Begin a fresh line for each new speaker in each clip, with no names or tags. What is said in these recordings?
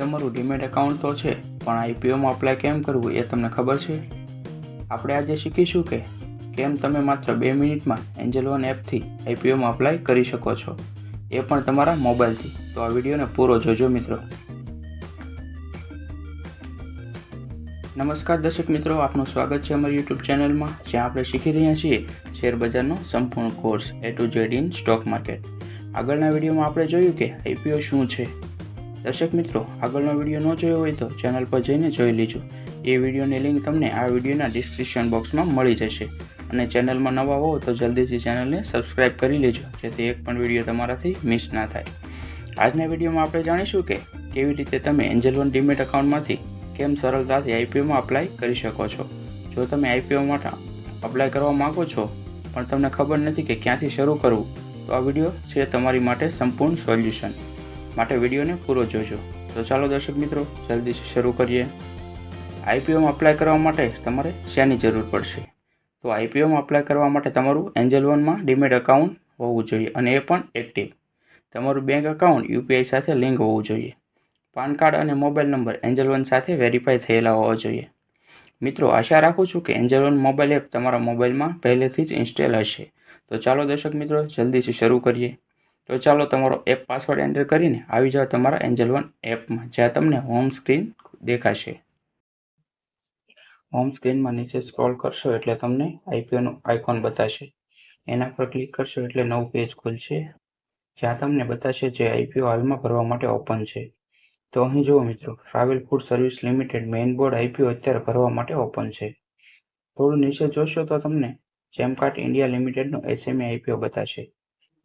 તમારું demat account તો છે, પણ આઈપીઓમાં અપ્લાય કેમ કરવું એ તમને ખબર છે? આપણે આજે શીખીશું કે કેમ તમે માત્ર બે મિનિટમાં એન્જલ વન એપથી આઈપીઓમાં અપ્લાય કરી શકો છો. એ પણ તમારા મોબાઈલથી તો આ વિડીયોને પૂરો જોજો મિત્રો. નમસ્કાર દર્શક મિત્રો, આપનું સ્વાગત છે અમારી યુટ્યુબ ચેનલમાં જ્યાં આપણે શીખી રહ્યા છીએ શેરબજારનો સંપૂર્ણ course A to Z in stock market આગળના વિડીયોમાં આપણે જોયું કે આઈપીઓ શું છે. દર્શક મિત્રો, આગળનો વીડિયો ન જોયો હોય તો ચેનલ પર જઈને જોઈ લેજો. એ વિડીયોની લિંક તમને આ વિડીયોના ડિસ્ક્રિપ્શન બોક્સમાં મળી જશે. અને ચેનલમાં નવા હો તો જલ્દીથી ચેનલને સબસ્ક્રાઇબ કરી લેજો, જેથી એક પણ વીડિયો તમારાથી મિસ ના થાય. આજના વિડીયોમાં આપણે જાણીશું કે કેવી રીતે તમે એન્જલ વન ડીમેટ એકાઉન્ટમાંથી કેમ સરળતાથી આઈપીઓમાં અપ્લાય કરી શકો છો. જો તમે આઈપીઓ માટે અપ્લાય કરવા માગો છો, પણ તમને ખબર નથી કે ક્યાંથી શરૂ કરવું, તો આ વીડિયો છે તમારી માટે સંપૂર્ણ સોલ્યુશન. માટે વિડીયોને પૂરો જોજો. તો ચાલો દર્શક મિત્રો જલ્દીથી શરૂ કરીએ. આઈપીઓમાં અપ્લાય કરવા માટે તમારે શેની જરૂર પડશે? તો આઈપીઓમાં અપ્લાય કરવા માટે તમારું એન્જલ વનમાં ડીમેટ એકાઉન્ટ હોવું જોઈએ અને એ પણ એક્ટિવ તમારું બેંક એકાઉન્ટ યુપીઆઈ સાથે લિંક હોવું જોઈએ. પાન કાર્ડ અને મોબાઈલ નંબર એન્જલ વન સાથે વેરીફાઈ થયેલા હોવા જોઈએ. મિત્રો, આશા રાખું છું કે એન્જલ વન મોબાઈલ એપ તમારા મોબાઈલમાં પહેલેથી જ ઇન્સ્ટોલ હશે. તો ચાલો દર્શક મિત્રો, જલ્દીથી શરૂ કરીએ. તો ચાલો તમારો એપ પાસવર્ડ એન્ટર કરીને આવી જાઓ તમારા એન્જલ વન એપમાં જ્યાં તમને હોમ સ્ક્રીન દેખાશે. હોમ સ્ક્રીનમાં નીચે સ્ક્રોલ કરશો એટલે તમને આઈપીઓનું આઇકોન બતાશે. એના પર ક્લિક કરશો એટલે નવું પેજ ખુલશે. જ્યાં તમને બતાશે જે આઈપીઓ હાલમાં ભરવા માટે ઓપન છે. તો અહીં જુઓ મિત્રો travel food service limited main board IPO અત્યારે ભરવા માટે ઓપન છે. થોડું નીચે જોશો તો તમને જેમકાર્ટ ઇન્ડિયા લિમિટેડનો એસએમઈ આઈપીઓ બતાશે.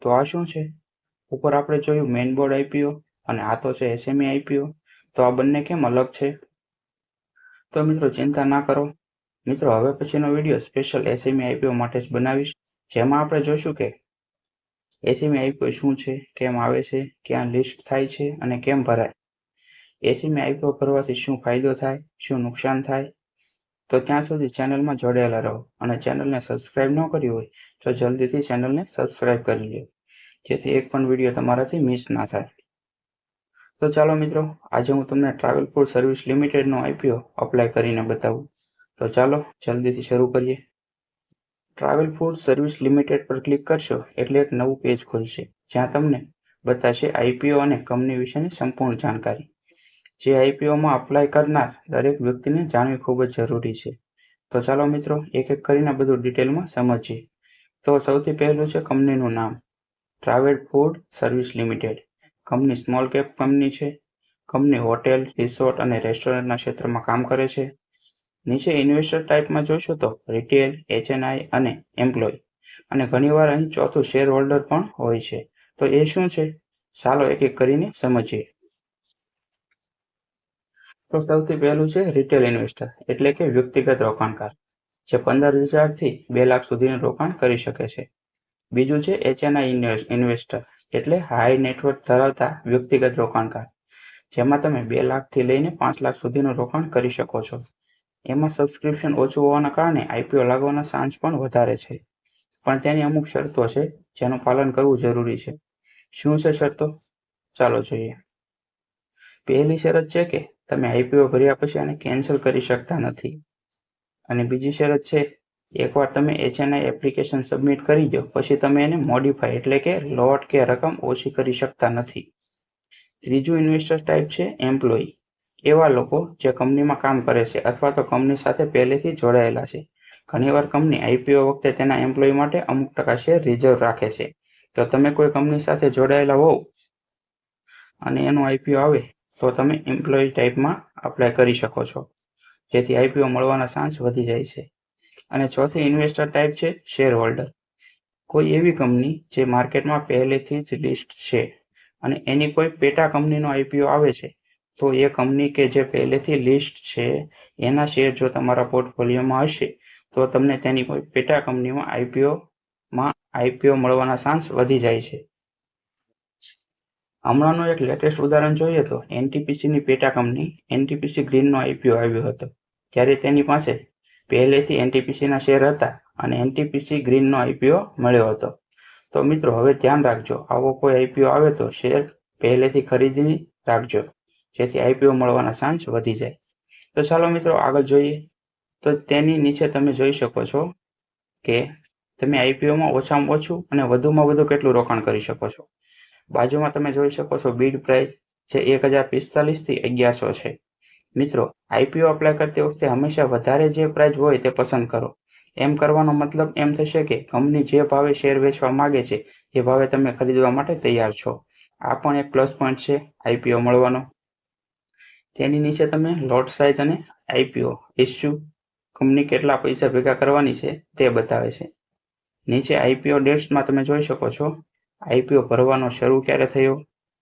તો આ શું છે? ઉપર આપણે જોયું મેઇન બોર્ડ આઈપીઓ અને આ તો છે એસએમઈ આઈપીઓ તો આ બંને કેમ અલગ છે? તો મિત્રો ચિંતા ના કરો. મિત્રો, હવે પછીનો વીડિયો સ્પેશિયલ એસએમઈ આઈપીઓ માટે જ બનાવીશ. જેમાં આપણે જોઈશું કે એસએમઈ આઈપીઓ શું છે, કેમ આવે છે, ક્યાં લિસ્ટ થાય છે અને કેમ ભરાય. એસએમઈ આઈપીઓ ભરવાથી શું ફાયદો થાય, શું નુકસાન થાય? તો ત્યાં સુધી ચેનલમાં જોડાયેલા રહો અને ચેનલને સબસ્ક્રાઇબ ન કરી હોય તો જલ્દીથી ચેનલને સબસ્ક્રાઇબ કરી લો જેથી એક પણ વીડિયો તમારાથી મિસ ના થાય. તો ચાલો મિત્રો, આજે હું તમને ટ્રાવેલ ફૂડ સર્વિસ લિમિટેડનો આઈપીઓ અપ્લાય કરીને બતાવું. તો ચાલો જલ્દીથી શરૂ કરીએ. ટ્રાવેલ ફૂડ સર્વિસ લિમિટેડ પર ક્લિક કરશો એટલે એક નવું પેજ ખુલશે, જ્યાં તમને બતાશે આઈપીઓ અને કંપની વિશેની સંપૂર્ણ જાણકારી. જે આઈપીઓમાં અપ્લાય કરનાર દરેક વ્યક્તિને જાણવી ખૂબ જ જરૂરી છે. તો ચાલો મિત્રો એક એક કરીને બધું ડિટેલમાં સમજીએ. તો સૌથી પહેલું છે કંપનીનું નામ. Travel food service limited. Company small cap company છે. કંપની હોટેલ, રિસોર્ટ અને રેસ્ટોરન્ટના ક્ષેત્રમાં કામ કરે છે. નીચે ઇન્વેસ્ટર ટાઈપમાં જોશો તો રિટેલ, એચએનઆઈ અને એમ્પ્લોય. અને ઘણીવાર અહીં ચોથું શેર હોલ્ડર પણ હોય છે. તો એ શું છે? ચાલો એક એક કરીને સમજીએ. તો સૌથી પહેલું છે રિટેલ ઇન્વેસ્ટર, એટલે કે વ્યક્તિગત રોકાણકાર, જે પંદર હજારથી બે લાખ સુધીનું રોકાણ કરી શકે છે. બીજું છે એચએનઆઈ ઇન્વેસ્ટર એટલે હાઈ નેટવર્ક ધરાવતા વ્યક્તિગત રોકાણકાર. જેમાં તમે બે લાખથી લઈને પાંચ લાખ સુધીનું રોકાણ કરી શકો છો. એમાં સબસ્ક્રિપ્શન ઓછું હોવાના કારણે આઈપીઓ લાગવાના ચાન્સ પણ વધારે છે. પણ તેની અમુક શરતો છે જેનું પાલન કરવું જરૂરી છે. શું છે શરતો? ચાલો જોઈએ. પહેલી શરત છે કે તમે આઈપીઓ ભર્યા પછી આને કેન્સલ કરી શકતા નથી. અને બીજી શરત છે એકવાર તમે એચએનઆઈ એપ્લિકેશન સબમિટ કરી દો, પછી તમે એને મોડિફાય એટલે કે લોટ કે રકમ ઓછી કરી શકતા નથી. ત્રીજું ઇન્વેસ્ટર ટાઈપ છે એમ્પ્લોય એવા લોકો જે કંપનીમાં કામ કરે છે અથવા તો કંપની સાથે પહેલેથી જોડાયેલા છે. ઘણીવાર કંપની આઈપીઓ વખતે તેના એમ્પ્લોય માટે અમુક ટકા શેર રિઝર્વ રાખે છે. તો તમે કોઈ કંપની સાથે જોડાયેલા હોવ અને એનું આઈપીઓ આવે, તો તમે એમ્પ્લોય ટાઈપમાં અપ્લાય કરી શકો છો. જેથી આઈપીઓ મળવાના ચાન્સ વધી જાય છે. અને ચોથી ઇન્વેસ્ટર ટાઈપ છે શેર હોલ્ડર કોઈ એવી કંપની જે માર્કેટમાં પહેલેથી જ લિસ્ટ છે અને એની કોઈ પેટા કંપનીનો આઈપીઓ આવે છે, તો એ કંપની કે જે પહેલેથી લિસ્ટ છે, એના શેર જો તમારા પોર્ટફોલિયોમાં હશે, તો તમને તેની કોઈ પેટા કંપનીમાં આઈપીઓમાં આઈપીઓ મળવાના ચાન્સ વધી જાય છે. હમણાંનું એક લેટેસ્ટ ઉદાહરણ જોઈએ તો એનટીપીસીની પેટા કંપની એનટીપીસી ગ્રીનનો આઈપીઓ આવ્યો હતો. ત્યારે તેની પાસે પહેલેથી એનટીપીસીના શેર હતા અને એનટીપીસી ગ્રીનનો આઈપીઓ મળ્યો હતો. તો મિત્રો, હવે ધ્યાન રાખજો. આવો કોઈ આઈપીઓ આવે તો શેર પહેલેથી ખરીદી રાખજો. જેથી આઈપીઓ મળવાના ચાન્સ વધી જાય. તો ચાલો મિત્રો, આગળ જોઈએ. તો તેની નીચે તમે જોઈ શકો છો કે તમે આઈપીઓમાં ઓછામાં ઓછું અને વધુમાં વધુ કેટલું રોકાણ કરી શકો છો. બાજુમાં તમે જોઈ શકો છો બીડ પ્રાઇસ જે એક હજાર પિસ્તાલીસથી અગિયારસો છે. મિત્રો આઈપીઓ એપ્લાય કરતી વખતે હંમેશા વધારે જે પ્રાઇસ હોય તે પસંદ કરો. એમ કરવાનો મતલબ એમ થશે કે કંપની જે ભાવે શેર વેચવા માંગે છે, એ ભાવે તમે ખરીદવા માટે તૈયાર છો. આ પણ એક પ્લસ પોઈન્ટ છે આઈપીઓ મળવાનો. તેની નીચે તમે લોટ સાઇઝ અને આઈપીઓ ઇસ્યુ કંપની કેટલા પૈસા ભેગા કરવાની છે તે બતાવે છે. નીચે આઈપીઓ ડેટ્સમાં તમે જોઈ શકો છો આઈપીઓ ભરવાનો શરૂ ક્યારે થયો,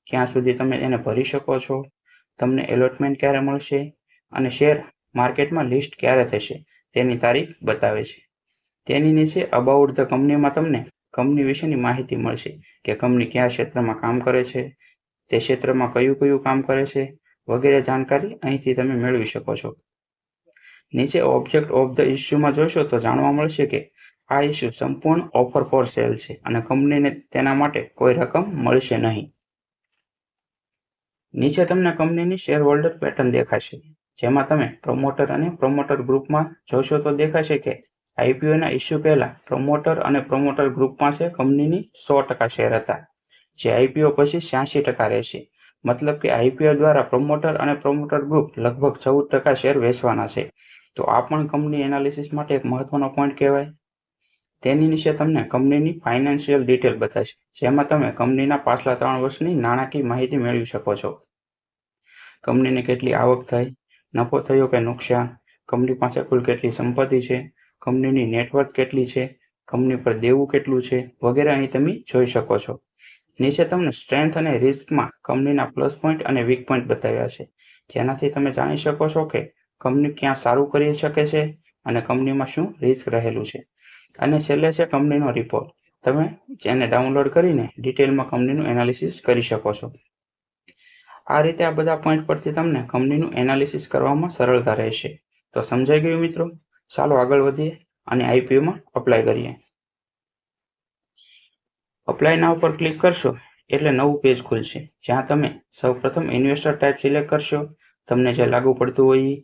ક્યાં સુધી તમે એને ભરી શકો છો તમને એલોટમેન્ટ ક્યારે મળશે અને શેર માર્કેટમાં લિસ્ટ ક્યારે થશે તેની તારીખ બતાવે છે. તેની નીચે અબાઉટ ધ કંપનીમાં તમને કંપની વિશેની માહિતી મળશે કે કંપની કયા ક્ષેત્રમાં કામ કરે છે, તે ક્ષેત્રમાં કયું કયું કામ કરે છે વગેરે જાણકારી અહીંથી તમે મેળવી શકો છો. નીચે ઓબ્જેક્ટ ઓફ ધ ઇસ્યુમાં જોશો તો જાણવા મળશે કે આ ઇસ્યુ સંપૂર્ણ ઓફર ફોર સેલ છે અને કંપનીને તેના માટે કોઈ રકમ મળશે નહીં. નીચે તમને કંપનીની શેર હોલ્ડર પેટર્ન દેખાશે. જેમાં તમે પ્રમોટર અને પ્રમોટર ગ્રુપમાં જોશો તો દેખાશે કે આઈપીઓના ઇસ્યુ પહેલા પ્રમોટર અને પ્રમોટર ગ્રુપ પાસે કંપનીની સો ટકા શેર હતા. જે આઈપીઓ પછી છ્યાસી ટકા રહેશે. મતલબ કે આઈપીઓ દ્વારા પ્રમોટર અને પ્રમોટર ગ્રુપ લગભગ ચૌદ ટકા શેર વેચવાના છે. તો આ પણ કંપની એનાલિસિસ માટે એક મહત્વનો પોઈન્ટ કહેવાય. તેની નીચે તમને કંપનીની ફાઇનાન્શિયલ ડિટેલ બતાવશે. જેમાં તમે કંપનીના પાછલા ત્રણ વર્ષની નાણાકીય માહિતી મેળવી શકો છો. કંપનીને કેટલી આવક થઈ, નફો થયો કે નુકસાન, કંપની પાસે કુલ કેટલી સંપત્તિ છે, કંપનીની નેટવર્ક કેટલી છે, કંપની પર દેવું કેટલું છે, વગેરે અહીં તમે જોઈ શકો છો. નીચે તમને સ્ટ્રેન્થ અને રિસ્કમાં કંપનીના પ્લસ પોઈન્ટ અને વીક પોઈન્ટ બતાવ્યા છે. જેનાથી તમે જાણી શકો છો કે કંપની ક્યાં સારું કરી શકે છે અને કંપનીમાં શું રિસ્ક રહેલું છે. અને છેલ્લે છે કંપનીનો રિપોર્ટ તમે જેને ડાઉનલોડ કરીને ડિટેલમાં કંપનીનું એનાલિસિસ કરી શકો છો. આ રીતે આ બધા પોઈન્ટ પરથી તમને કંપનીનું એનાલિસિસ કરવામાં સરળતા રહેશે. તો સમજાઈ ગયું મિત્રો? ચાલો આગળ વધીએ અને આઈપીઓમાં અપ્લાય કરીએ. અપ્લાય નાવ પર ક્લિક કરશો એટલે નવું પેજ ખુલશે. જ્યાં તમે સૌપ્રથમ ઇન્વેસ્ટર ટાઈપ સિલેક્ટ કરશો. તમને જે લાગુ પડતું હોય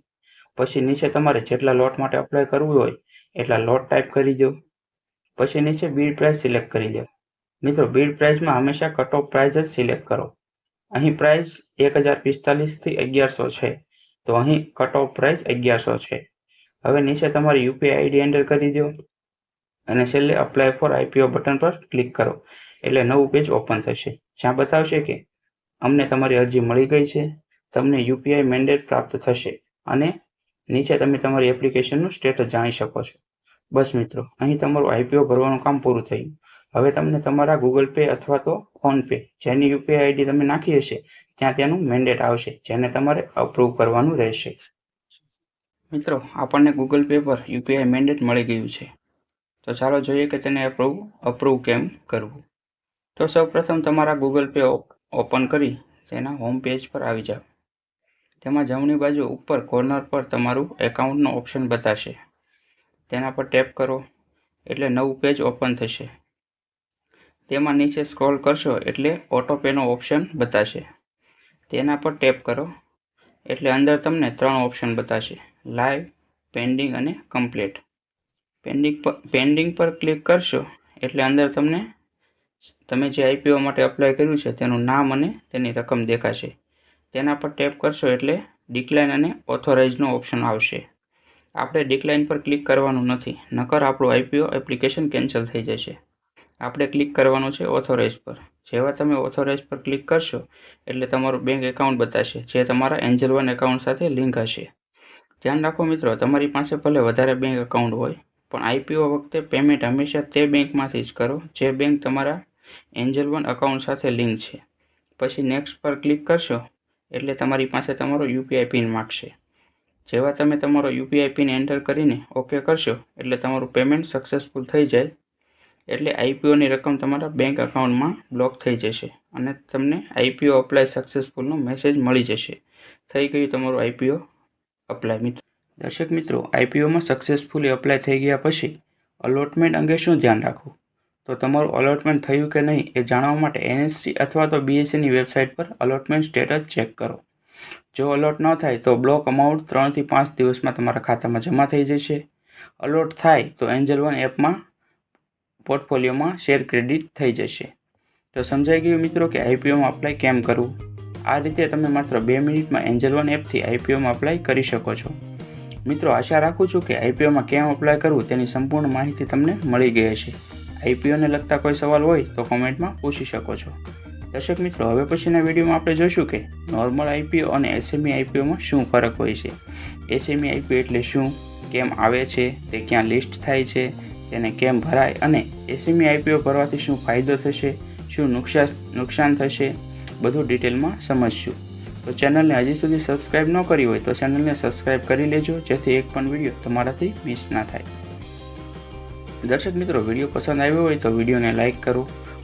પછી નીચે તમારે જેટલા લોટ માટે અપ્લાય કરવું હોય, એટલા લોટ ટાઈપ કરી દો. પછી નીચે બીડ પ્રાઇસ સિલેક્ટ કરી દો. મિત્રો બીડ પ્રાઇસમાં હંમેશા કટ ઓફ પ્રાઇસ જ સિલેક્ટ કરો. અહીં પ્રાઇસ એક હજાર પિસ્તાલીસથી અગિયારસો છે. તો અહીં કટ ઓફ પ્રાઇસ અગિયારસો છે. હવે નીચે તમારી યુપીઆઈ આઈડી એન્ટર કરી દો. અને છેલ્લે અપ્લાય ફોર આઈપીઓ બટન પર ક્લિક કરો. એટલે નવું પેજ ઓપન થશે. જ્યાં બતાવશે કે અમને તમારી અરજી મળી ગઈ છે. તમને યુપીઆઈ મેન્ડેટ પ્રાપ્ત થશે. અને નીચે તમે તમારી એપ્લિકેશનનું સ્ટેટસ જાણી શકો છો. બસ મિત્રો, અહીં તમારું આઈપીઓ ભરવાનું કામ પૂરું થયું હવે તમને તમારા ગૂગલ પે અથવા તો ફોનપે જેની યુપીઆઈ આઈડી તમે નાખી હશે, ત્યાં તેનું મેન્ડેટ આવશે, જેને તમારે અપ્રૂવ કરવાનું રહેશે. મિત્રો, આપણને ગૂગલ પે પર યુપીઆઈ મેન્ડેટ મળી ગયું છે. તો ચાલો જોઈએ કે તેને અપ્રૂવ અપ્રૂવ કેમ કરવું. તો સૌપ્રથમ તમારા ગૂગલ પે ઓપન કરી, તેના હોમ પેજ પર આવી જાઓ. તેમાં જમણી બાજુ ઉપર કોર્નર પર તમારું એકાઉન્ટનો ઓપ્શન બતાશે. તેના પર ટેપ કરો, એટલે નવું પેજ ઓપન થશે. તેમાં નીચે સ્ક્રોલ કરશો, એટલે ઓટો પેનો ઓપ્શન બતાશે. તેના પર ટેપ કરો, એટલે અંદર તમને ત્રણ ઓપ્શન બતાવશે લાઈવ પેન્ડિંગ અને કમ્પ્લીટ પેન્ડિંગ પર પેન્ડિંગ પર ક્લિક કરશો, એટલે અંદર તમને, તમે જે આઈપીઓ માટે અપ્લાય કર્યું છે, તેનું નામ અને તેની રકમ દેખાશે. તેના પર ટેપ કરશો એટલે ડિક્લાઇન અને ઓથોરાઇઝનો ઓપ્શન આવશે. આપણે ડિક્લાઇન પર ક્લિક કરવાનું નથી, નકર આપણું આઈપીઓ એપ્લિકેશન કેન્સલ થઈ જશે. આપણે ક્લિક કરવાનું છે ઓથોરાઇઝ પર. જેવા તમે ઓથોરાઇઝ પર ક્લિક કરશો, એટલે તમારું બેંક એકાઉન્ટ બતાશે, જે તમારા એન્જલ વન એકાઉન્ટ સાથે લિંક હશે. ધ્યાન રાખો મિત્રો, તમારી પાસે ભલે વધારે બેંક એકાઉન્ટ હોય, પણ આઈપીઓ વખતે પેમેન્ટ હંમેશા તે બેંકમાંથી જ કરો, જે બેંક તમારા એન્જલ વન એકાઉન્ટ સાથે લિંક છે. પછી નેક્સ્ટ પર ક્લિક કરશો એટલે તમારી પાસે તમારો યુપીઆઈ પિન માગશે. જેવા તમે તમારો યુપીઆઈ પિન એન્ટર કરીને ઓકે કરશો, એટલે તમારું પેમેન્ટ સક્સેસફુલ થઈ જાય. એટલે આઈપીઓની રકમ તમારા બેંક એકાઉન્ટમાં બ્લોક થઈ જશે અને તમને આઈપીઓ અપ્લાય સક્સેસફુલનો મેસેજ મળી જશે. થઈ ગયું તમારું આઈપીઓ અપ્લાય મિત્રો. દર્શક મિત્રો આઈપીઓમાં સક્સેસફુલી અપ્લાય થઈ ગયા પછી, અલોટમેન્ટ અંગે શું ધ્યાન રાખવું? તો તમારું અલોટમેન્ટ થયું કે નહીં એ જાણવા માટે એનએસસી અથવા તો બીએસસીની વેબસાઇટ પર અલોટમેન્ટ સ્ટેટસ ચેક કરો. જો અલોટ ન થાય તો બ્લોક અમાઉન્ટ ત્રણથી પાંચ દિવસમાં તમારા ખાતામાં જમા થઈ જશે. અલોટ થાય તો એન્જલ વન એપમાં પોર્ટફોલિયોમાં શેર ક્રેડિટ થઈ જશે. તો સમજાઈ ગયું મિત્રો કે આઈપીઓમાં અપ્લાય કેમ કરવું? આ રીતે તમે માત્ર બે મિનિટમાં એન્જલ વન એપથી આઈપીઓમાં અપ્લાય કરી શકો છો. મિત્રો, આશા રાખું છું કે આઈપીઓમાં કેમ અપ્લાય કરવું તેની સંપૂર્ણ માહિતી તમને મળી ગઈ હશે. આઈપીઓને લગતા કોઈ સવાલ હોય તો કોમેન્ટમાં પૂછી શકો છો. દર્શક મિત્રો, હવે પછીના વિડીયોમાં આપણે જોઈશું કે નોર્મલ આઈપીઓ અને એસએમઈ આઈપીઓમાં શું ફરક હોય છે. એસએમઈ આઈપીઓ એટલે શું? કેમ આવે છે? તે ક્યાં લિસ્ટ થાય છે? તેને કેમ ભરાય? અને એસએમઈ આઈપીઓ ભરવાથી શું ફાયદો થશે? શું નુકસાન નુકસાન થશે? બધું ડિટેલમાં સમજશું. તો ચેનલને હજી સુધી સબસ્ક્રાઇબ ન કરી હોય તો ચેનલને સબસ્ક્રાઇબ કરી લેજો, જેથી એક પણ વીડિયો તમારાથી મિસ ના થાય. દર્શક મિત્રો, વીડિયો પસંદ આવ્યો હોય તો વિડીયોને લાઇક કરો,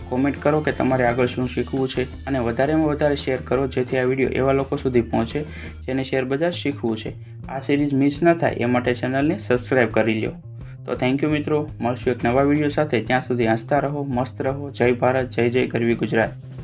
કોમેન્ટ કરો કે તમારે આગળ શું શીખવું છે અને વધારેમાં વધારે શેર કરો જેથી આ વીડિયો એવા લોકો સુધી પહોંચે જેને શેર બજાર શીખવું છે. આ સિરીઝ મિસ ન થાય એ માટે ચેનલને સબસ્ક્રાઇબ કરી લો તો થેન્ક યુ મિત્રો, મળશું એક નવા વીડિયો સાથે. ત્યાં સુધી હસતા રહો, મસ્ત રહો. જય ભારત, જય જય ગરવી ગુજરાત.